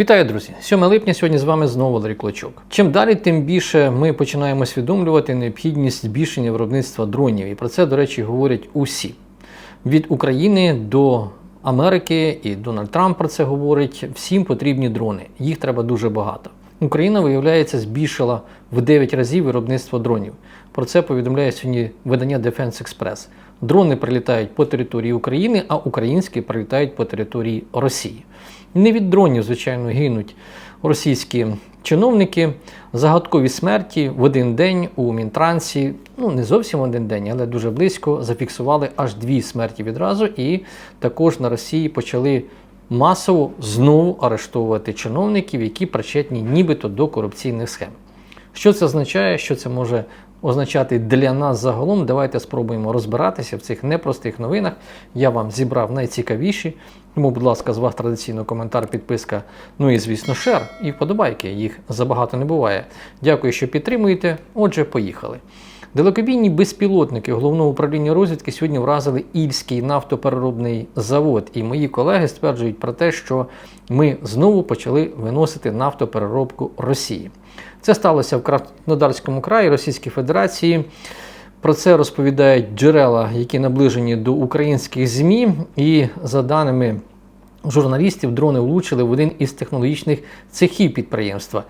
Вітаю, друзі! 7 липня сьогодні з вами знову Валерій Клочок. Чим далі, тим більше ми починаємо усвідомлювати необхідність збільшення виробництва дронів. І про це, до речі, говорять усі. Від України до Америки і Дональд Трамп про це говорить. Всім потрібні дрони. Їх треба дуже багато. Україна, виявляється, збільшила в 9 разів виробництво дронів. Про це повідомляє сьогодні видання Defense Express. Дрони прилітають по території України, а українські прилітають по території Росії. Не від дронів, звичайно, гинуть російські чиновники. Загадкові смерті в один день у Мінтрансі, ну не зовсім один день, але дуже близько, зафіксували аж дві смерті відразу, і також на Росії почали масово знову арештовувати чиновників, які причетні нібито до корупційних схем. Що це означає? Що це може означати для нас загалом? Давайте спробуємо розбиратися в цих непростих новинах. Я вам зібрав найцікавіші. Тому, будь ласка, з вас традиційно коментар, підписка, ну і, звісно, шер і вподобайки. Їх забагато не буває. Дякую, що підтримуєте. Отже, поїхали. Далекобійні безпілотники головного управління розвідки сьогодні вразили Ільський нафтопереробний завод. І мої колеги стверджують про те, що ми знову почали виносити нафтопереробку Росії. Це сталося в Краснодарському краї Російській Федерації. Про це розповідають джерела, які наближені до українських ЗМІ, і за даними журналістів, дрони влучили в один із технологічних цехів підприємства.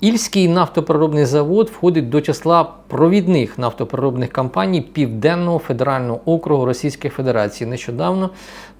Ільський нафтопереробний завод входить до числа провідних нафтопереробних компаній Південного федерального округу Російської Федерації. Нещодавно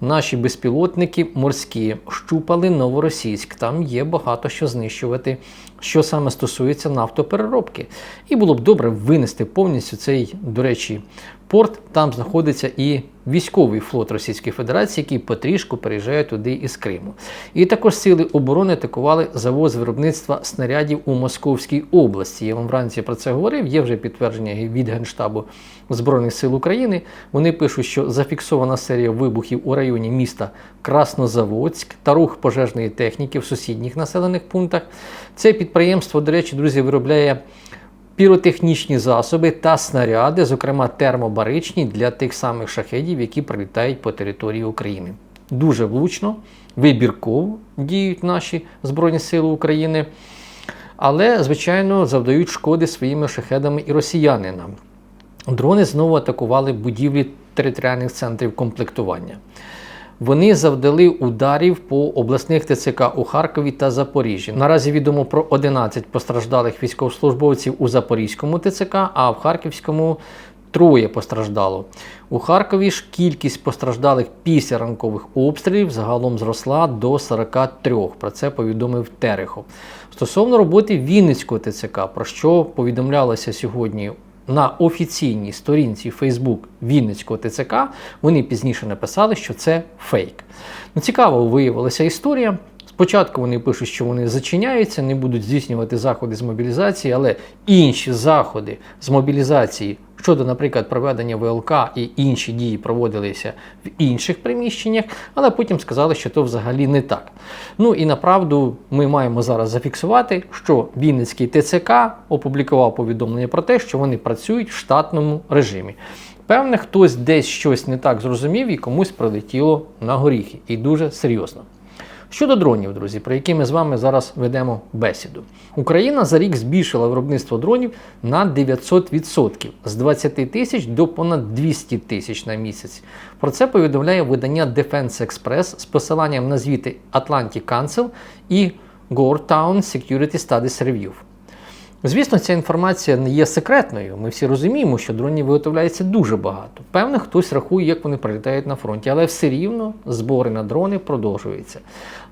наші безпілотники морські щупали новоросійськ. Там є багато що знищувати, що саме стосується нафтопереробки. І було б добре винести повністю цей, до речі, порт. Там знаходиться і військовий флот Російської Федерації, який потрішку переїжджає туди із Криму. І також сили оборони атакували завод з виробництва снарядів у Московській області. Я вам вранці про це говорив. Є вже підтвердження від Генштабу Збройних сил України. Вони пишуть, що зафіксована серія вибухів у районі міста Краснозаводськ та рух пожежної техніки в сусідніх населених пунктах. Це підприємство, до речі, друзі, виробляє піротехнічні засоби та снаряди, зокрема термобаричні для тих самих шахедів, які прилітають по території України. Дуже влучно, вибірково діють наші Збройні Сили України, але, звичайно, завдають шкоди своїми шахедами і росіяни нам. Дрони знову атакували будівлі територіальних центрів комплектування. Вони завдали ударів по обласних ТЦК у Харкові та Запоріжжі. Наразі відомо про 11 постраждалих військовослужбовців у Запорізькому ТЦК, а в Харківському троє постраждало. У Харкові ж кількість постраждалих після ранкових обстрілів загалом зросла до 43. Про це повідомив Терехов. Стосовно роботи Вінницького ТЦК, про що повідомлялося сьогодні на офіційній сторінці Facebook Вінницького ТЦК вони пізніше написали, що це фейк. Ну, Цікаво виявилася історія. Спочатку вони пишуть, що вони зачиняються, не будуть здійснювати заходи з мобілізації, але інші заходи з мобілізації щодо, наприклад, проведення ВЛК і інші дії проводилися в інших приміщеннях, але потім сказали, що то взагалі не так. Ну і направду ми маємо зараз зафіксувати, що Вінницький ТЦК опублікував повідомлення про те, що вони працюють в штатному режимі. Певне, хтось десь щось не так зрозумів і комусь прилетіло на горіхи. І дуже серйозно. Щодо дронів, друзі, про які ми з вами зараз ведемо бесіду. Україна за рік збільшила виробництво дронів на 900% з 20 тисяч до понад 200 тисяч на місяць. Про це повідомляє видання Defense Express з посиланням на звіти Atlantic Council і Goretown Security Studies Review. Звісно, ця інформація не є секретною. Ми всі розуміємо, що дронів виготовляється дуже багато. Певно, хтось рахує, як вони прилітають на фронті, але все рівно збори на дрони продовжуються.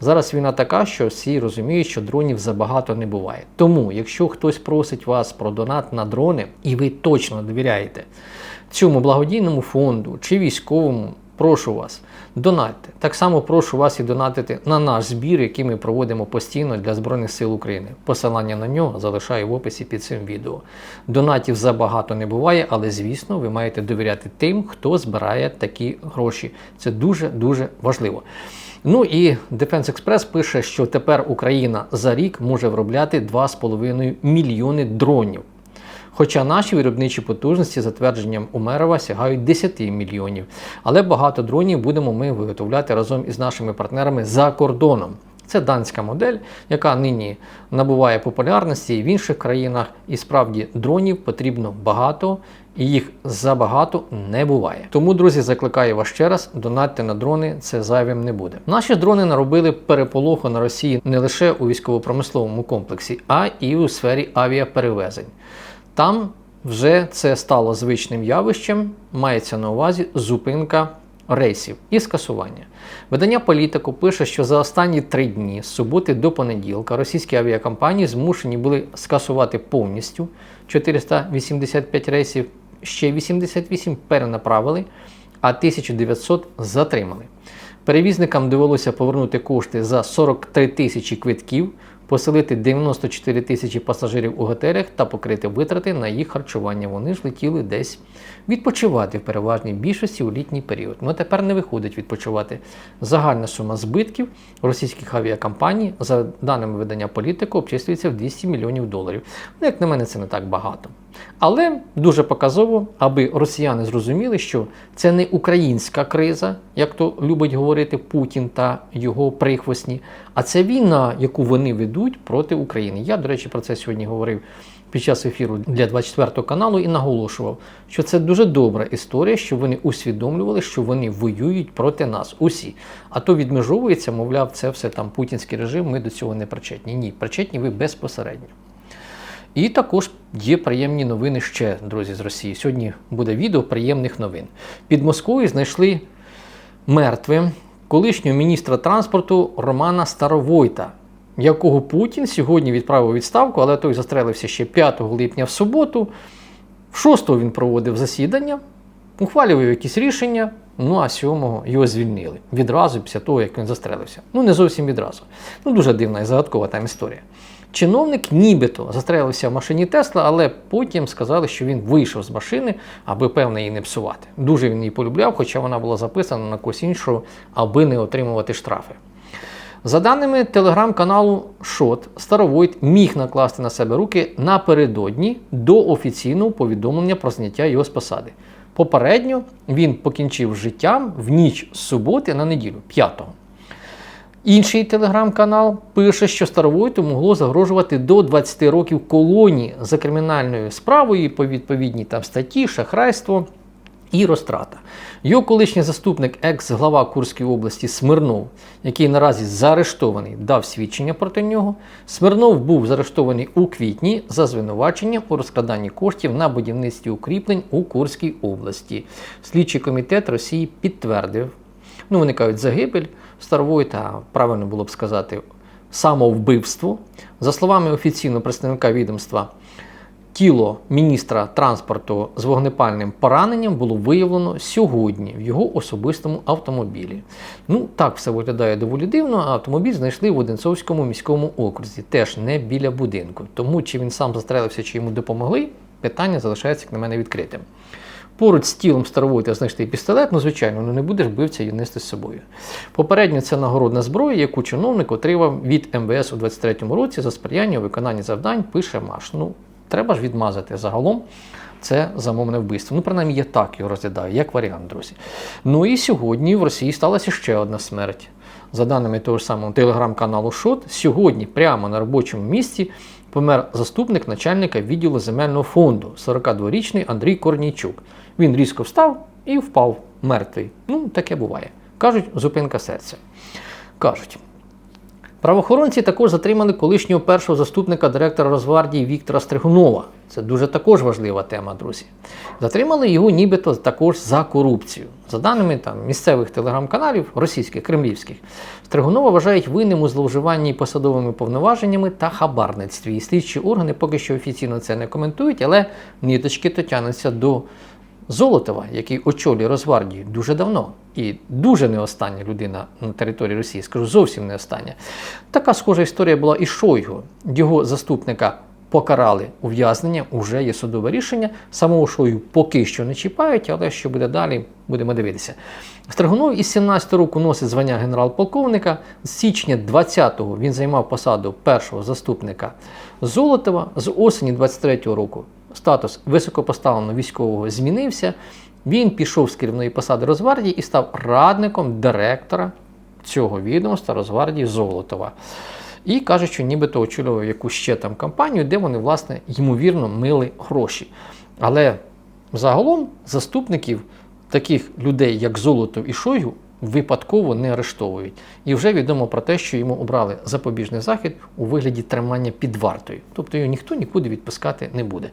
Зараз війна така, що всі розуміють, що дронів забагато не буває. Тому, якщо хтось просить вас про донат на дрони, і ви точно довіряєте цьому благодійному фонду чи військовому. Прошу вас, донатьте. Так само прошу вас і донатити на наш збір, який ми проводимо постійно для Збройних сил України. Посилання на нього залишаю в описі під цим відео. Донатів забагато не буває, але звісно, ви маєте довіряти тим, хто збирає такі гроші. Це дуже-дуже важливо. Ну і Defense Express пише, що тепер Україна за рік може виробляти 2,5 мільйони дронів. Хоча наші виробничі потужності, за твердженням Умерова, сягають 10 мільйонів. Але багато дронів будемо ми виготовляти разом із нашими партнерами за кордоном. Це данська модель, яка нині набуває популярності в інших країнах. І справді дронів потрібно багато, і їх забагато не буває. Тому, друзі, закликаю вас ще раз: донатьте на дрони, це зайвим не буде. Наші дрони наробили переполоху на Росії не лише у військово-промисловому комплексі, а і у сфері авіаперевезень. Там вже це стало звичним явищем, мається на увазі зупинка рейсів і скасування. Видання політику пише, що за останні три дні з суботи до понеділка російські авіакомпанії змушені були скасувати повністю 485 рейсів, ще 88 перенаправили, а 1900 затримали. Перевізникам довелося повернути кошти за 43 тисячі квитків, поселити 94 тисячі пасажирів у готелях та покрити витрати на їх харчування. Вони ж летіли десь відпочивати в переважній більшості у літній період. Ну тепер не виходить відпочивати. Загальна сума збитків російських авіакомпаній, за даними видання політику, обчислюється в 200 мільйонів доларів. Ну, як на мене, це не так багато. Але дуже показово, аби росіяни зрозуміли, що це не українська криза, як то любить говорити Путін та його прихвостні, а це війна, яку вони ведуть проти України. Я, до речі, про це сьогодні говорив під час ефіру для 24 каналу і наголошував, що це дуже добра історія, що вони усвідомлювали, що вони воюють проти нас. Усі. А то відмежовується, мовляв, це все там путінський режим. Ми до цього не причетні. Ні, причетні ви безпосередньо. І також є приємні новини ще, друзі, з Росії. Сьогодні буде відео приємних новин. Під Москвою знайшли мертвим колишнього міністра транспорту Романа Старовойта, якого Путін сьогодні відправив відставку, але той застрелився ще 5 липня в суботу. В 6 він проводив засідання, ухвалював якісь рішення. Ну а 7-го його звільнили відразу після того, як він застрелився. Ну не зовсім відразу. Ну дуже дивна і загадкова там історія. Чиновник нібито застрелився в машині Тесла, але потім сказали, що він вийшов з машини, аби певно її не псувати. Дуже він її полюбляв, хоча вона була записана на когось іншого, аби не отримувати штрафи. За даними телеграм-каналу Шот, Старовойт міг накласти на себе руки напередодні до офіційного повідомлення про зняття його з посади. Попередньо він покінчив життям в ніч з суботи на неділю, 5-го. Інший телеграм-канал пише, що Старовойту могло загрожувати до 20 років колонії за кримінальною справою по відповідній там статті, шахрайство і розтрата. Його колишній заступник, екс-глава Курської області Смирнов, який наразі заарештований, дав свідчення проти нього. Смирнов був заарештований у квітні за звинуваченням у розкраданні коштів на будівництві укріплень у Курській області. Слідчий комітет Росії підтвердив. Ну, вони кажуть, загибель Старовойта, правильно було б сказати, самовбивство. За словами офіційного представника відомства, тіло міністра транспорту з вогнепальним пораненням було виявлено сьогодні в його особистому автомобілі. Ну, так все виглядає доволі дивно, автомобіль знайшли в Одинцовському міському окрузі, теж не біля будинку. Тому чи він сам застрелився, чи йому допомогли, питання залишається, як на мене, відкритим. Поруч з тілом Старовойта знайшли пістолет, ну, звичайно, ну не будеш бивця і нести з собою. Попередньо це нагородна зброя, яку чиновник отримав від МВС у 23-му році за сприяння у виконанні завдань, пише Маш. Ну, треба ж відмазати загалом. Це замовне вбивство. Ну, принаймні, я так його розглядаю, як варіант, друзі. Ну і сьогодні в Росії сталася ще одна смерть. За даними того ж самого телеграм-каналу Шот, сьогодні прямо на робочому місці помер заступник начальника відділу земельного фонду, 42-річний Андрій Корнійчук. Він різко встав і впав мертвий. Ну, таке буває. Кажуть, зупинка серця. Кажуть. Правоохоронці також затримали колишнього першого заступника директора Росгвардії Віктора Стригунова. Це дуже також важлива тема, друзі. Затримали його нібито також за корупцію. За даними там, місцевих телеграм-каналів, російських, кремлівських, Стригунова вважають винним у зловживанні посадовими повноваженнями та хабарництві. І слідчі органи поки що офіційно це не коментують, але ниточки то тянуться до Золотова, який очолює Росгвардію дуже давно і дуже не остання людина на території Росії, скажу зовсім не остання. Така схожа історія була і Шойгу. Його заступника покарали ув'язнення, вже є судове рішення. Самого Шойгу поки що не чіпають, але що буде далі, будемо дивитися. Стригунов із 17 року носить звання генерал-полковника. З січня 20-го він займав посаду першого заступника Золотова. З осені 23-го року статус високопоставленого військового змінився. Він пішов з керівної посади Росгвардії і став радником директора цього відомства Росгвардії Золотова. І каже, що нібито очолював якусь ще там кампанію, де вони, власне, ймовірно, мили гроші. Але загалом заступників таких людей, як Золотов і Шойгу, випадково не арештовують. І вже відомо про те, що йому обрали запобіжний захід у вигляді тримання під вартою. Тобто його ніхто нікуди відпускати не буде.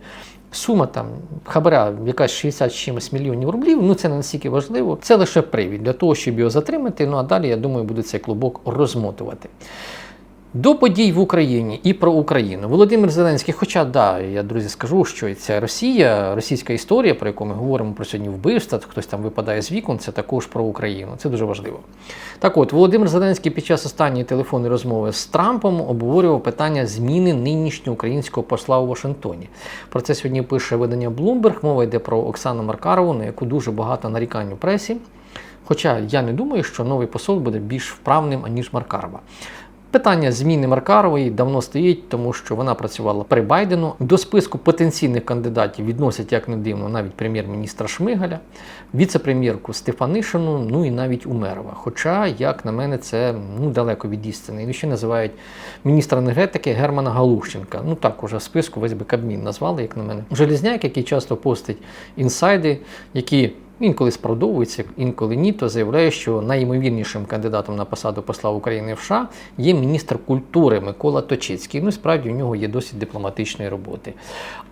Сума там хабаря, якась 60 чимось мільйонів рублів, ну це не настільки важливо. Це лише привід для того, щоб його затримати. Ну а далі, я думаю, буде цей клубок розмотувати. До подій в Україні і про Україну Володимир Зеленський, хоча да, я друзі скажу, що ця Росія, російська історія, про яку ми говоримо про сьогодні вбивства, хтось там випадає з вікон, це також про Україну. Це дуже важливо. Так от, Володимир Зеленський під час останньої телефонної розмови з Трампом обговорював питання зміни нинішнього українського посла у Вашингтоні. Про це сьогодні пише видання Bloomberg. Мова йде про Оксану Маркарову, на яку дуже багато нарікань у пресі. Хоча я не думаю, що новий посол буде більш вправним, аніж Маркарова. Питання зміни Маркарової давно стоїть, тому що вона працювала при Байдену. До списку потенційних кандидатів відносять, як не дивно, навіть прем'єр-міністра Шмигаля, віце-прем'єрку Стефанишину, ну і навіть Умерова. Хоча, як на мене, це ну, далеко від істини. І ще називають міністра енергетики Германа Галущенка. Ну так уже в списку весь би Кабмін назвали, як на мене. Желізняк, який часто постить інсайди, які інколи справдовуються, інколи ні, то заявляє, що найімовірнішим кандидатом на посаду посла України в США є міністр культури Микола Точицький. Ну, справді у нього є досить дипломатичної роботи.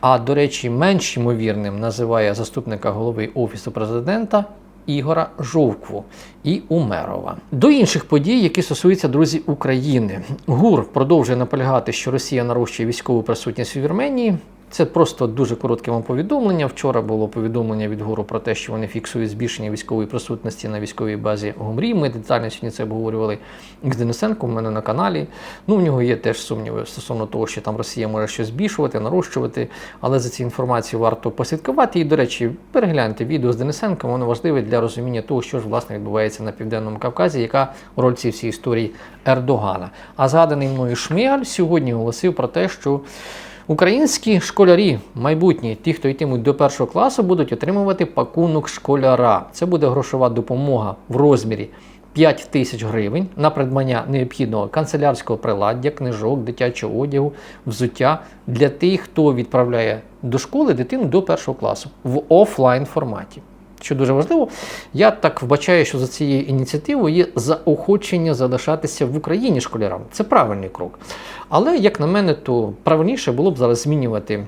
А до речі, менш ймовірним називає заступника голови Офісу президента. Ігора Жовкву і Умерова. До інших подій, які стосуються друзі України. ГУР продовжує наполягати, що Росія нарощує військову присутність у Вірменії. Це просто дуже коротке вам повідомлення. Вчора було повідомлення від ГУРу про те, що вони фіксують збільшення військової присутності на військовій базі Гомрі. Ми детально сьогодні це обговорювали з Денисенком у мене на каналі. Ну, в нього є теж сумніви стосовно того, що там Росія може щось збільшувати, нарощувати. Але за ці інформацію варто послідкувати. І, до речі, перегляньте відео з Денисенком, воно важливе для розуміння того, що ж власне відбувається на південному Кавказі, яка роль цієї всієї історії Ердогана. А згаданий мною Шмигаль сьогодні оголосив про те, що. Українські школярі, майбутні, ті, хто йтимуть до першого класу, будуть отримувати пакунок школяра. Це буде грошова допомога в розмірі 5 тисяч гривень на придбання необхідного канцелярського приладдя, книжок, дитячого одягу, взуття для тих, хто відправляє до школи дитину до першого класу в офлайн форматі. Що дуже важливо, я так вбачаю, що за цією ініціативою є заохочення залишатися в Україні школярам. Це правильний крок. Але, як на мене, то правильніше було б зараз змінювати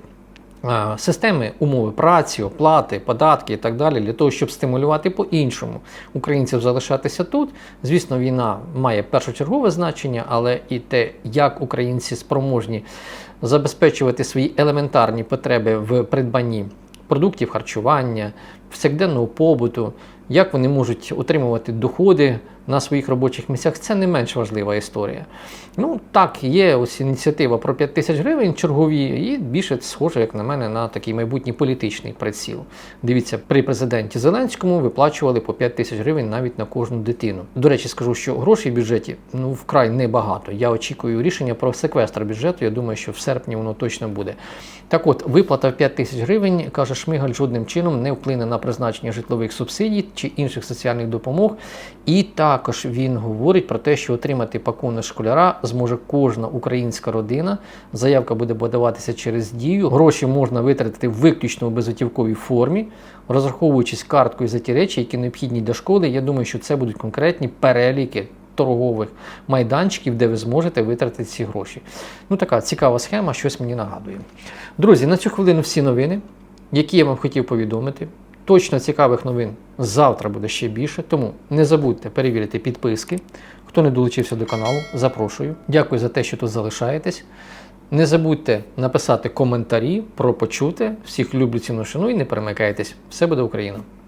системи умови праці, оплати, податки і так далі, для того, щоб стимулювати по-іншому українців залишатися тут. Звісно, війна має першочергове значення, але і те, як українці спроможні забезпечувати свої елементарні потреби в придбанні продуктів харчування, повсякденного побуту, як вони можуть отримувати доходи на своїх робочих місцях, це не менш важлива історія. Ну так, є ось ініціатива про 5 тисяч гривень чергові, і більше схоже, як на мене, на такий майбутній політичний приціл. Дивіться, при президенті Зеленському виплачували по 5 тисяч гривень навіть на кожну дитину. До речі, скажу, що грошей в бюджеті ну вкрай небагато. Я очікую рішення про секвестр бюджету. Я думаю, що в серпні воно точно буде. Так от, виплата в 5 тисяч гривень, каже Шмигаль, жодним чином не вплине на призначення житлових субсидій чи інших соціальних допомог. І також він говорить про те, що отримати пакунок школяра зможе кожна українська родина. Заявка буде подаватися через дію. Гроші можна витратити виключно у безготівковій формі, розраховуючись карткою за ті речі, які необхідні для школи. Я думаю, що це будуть конкретні переліки. Торгових майданчиків, де ви зможете витратити ці гроші. Ну, така цікава схема, щось мені нагадує. Друзі, на цю хвилину всі новини, які я вам хотів повідомити. Точно цікавих новин завтра буде ще більше, тому не забудьте перевірити підписки. Хто не долучився до каналу, запрошую. Дякую за те, що тут залишаєтесь. Не забудьте написати коментарі про почуте. Всіх люблю ціну шану і не перемикайтесь. Все буде Україна!